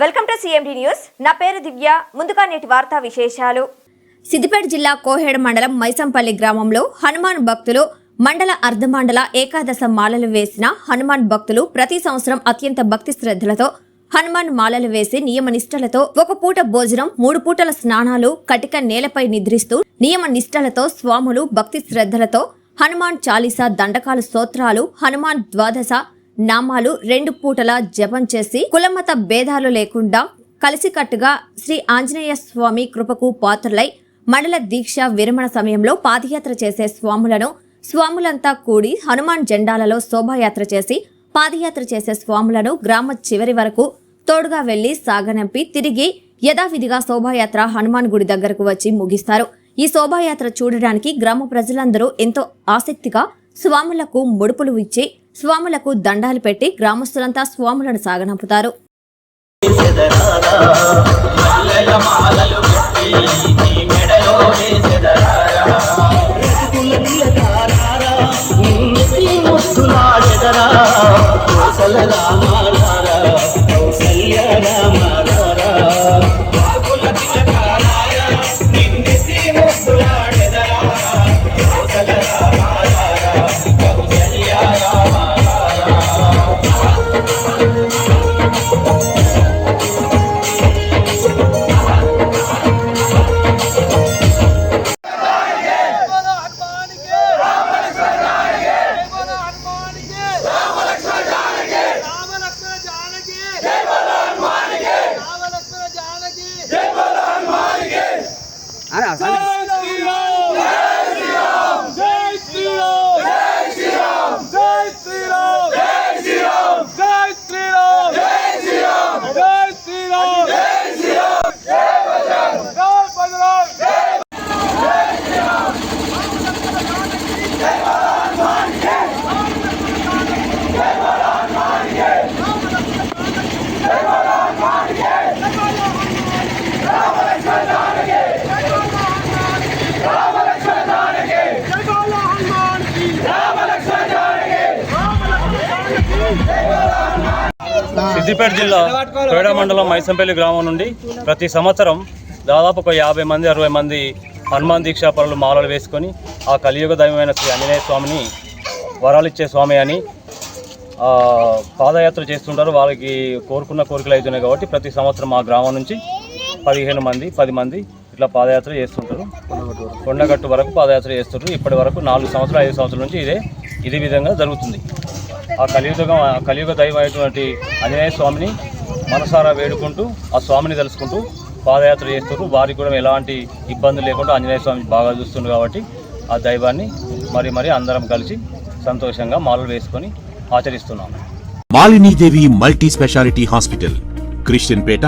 Welcome to CMD news. నా పేరు దివ్య. ముందుగా నేటి వార్తా విశేషాలు. సిద్దిపేట జిల్లా కోహేడ మండలం మైసంపల్లి గ్రామంలో హనుమాన్ భక్తులు మండల అర్ధమండల ఏకాదశ మాలలు వేసిన హనుమాన్ భక్తులు ప్రతి సంవత్సరం అత్యంత భక్తి శ్రద్ధలతో హనుమాన్ మాలలు వేసి నియమ నిష్టలతో ఒక పూట భోజనం మూడు పూటల స్నానాలు కటిక నేలపై నిద్రిస్తూ నియమ నిష్టలతో స్వాములు భక్తి శ్రద్ధలతో హనుమాన్ చాలీసా దండకాలు స్తోత్రాలు హనుమాన్ ద్వాదశ నామాలు రెండు పూటలా జపం చేసి కులమత భేదాలు లేకుండా కలిసికట్టుగా శ్రీ ఆంజనేయ స్వామి కృపకు పాత్రలై మండల దీక్ష విరమణ సమయంలో పాదయాత్ర చేసే స్వాములను స్వాములంతా కూడి హనుమాన్ జెండాలలో శోభాయాత్ర చేసి పాదయాత్ర చేసే స్వాములను గ్రామ చివరి వరకు తోడుగా వెళ్ళి సాగనంపి తిరిగి యథావిధిగా శోభాయాత్ర హనుమాన్ గుడి దగ్గరకు వచ్చి ముగిస్తారు. ఈ శోభాయాత్ర చూడడానికి గ్రామ ప్రజలందరూ ఎంతో ఆసక్తిగా స్వాములకు ముడుపులు ఇచ్చి స్వాములకు దండాలు పెట్టి గ్రామస్తులంతా స్వాములను సాగనంపుతారు. बोलो సిద్దిపేట జిల్లా పేడ మండలం మైసంపల్లి గ్రామం నుండి ప్రతి సంవత్సరం దాదాపు ఒక యాభై మంది అరవై మంది హనుమాన్ దీక్షా పనులు మాలలు వేసుకొని ఆ కలియుగ దైవమైన శ్రీ ఆంజనేయ స్వామిని వరాలిచ్చే స్వామి అని పాదయాత్ర చేస్తుంటారు. వాళ్ళకి కోరుకున్న కోరికలు అవుతున్నాయి కాబట్టి ప్రతి సంవత్సరం మా గ్రామం నుంచి పదిహేను మంది పది మంది ఇట్లా పాదయాత్ర చేస్తుంటారు. కొండగట్టు వరకు పాదయాత్ర చేస్తుంటారు. ఇప్పటి వరకు నాలుగు సంవత్సరాలు ఐదు సంవత్సరాల నుంచి ఇదే ఇదే విధంగా జరుగుతుంది. ఆ కలియుగం కలియుగ దైవం అయినటువంటి ఆంజనేయ స్వామిని మనసారా వేడుకుంటూ ఆ స్వామిని తెలుసుకుంటూ పాదయాత్ర చేస్తారు వారికి కూడా ఎలాంటి ఇబ్బంది లేకుండా ఆంజనేయ స్వామి బాగా చూస్తుండ్రు కాబట్టి ఆ దైవాన్ని మరి మరి అందరం కలిసి సంతోషంగా మాలలు వేసుకొని ఆచరిస్తున్నాం. Malinidevi multi speciality hospital Christian Peta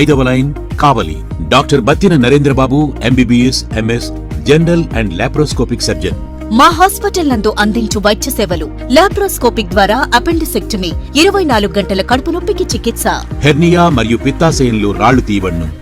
ఐదవ line Kavali. Doctor Battina Narendrababu MBBS MS general and laparoscopic surgeon. మా హాస్పిటల్ నందు అందించు వైద్య సేవలు. లాప్రోస్కోపిక్ ద్వారా అపెండిసెక్టమీ ఇరవై నాలుగు గంటల కడుపు నొప్పికి చికిత్స. హెర్నియా మరియు పిత్తాశయంలో రాళ్ళు తీయబడును.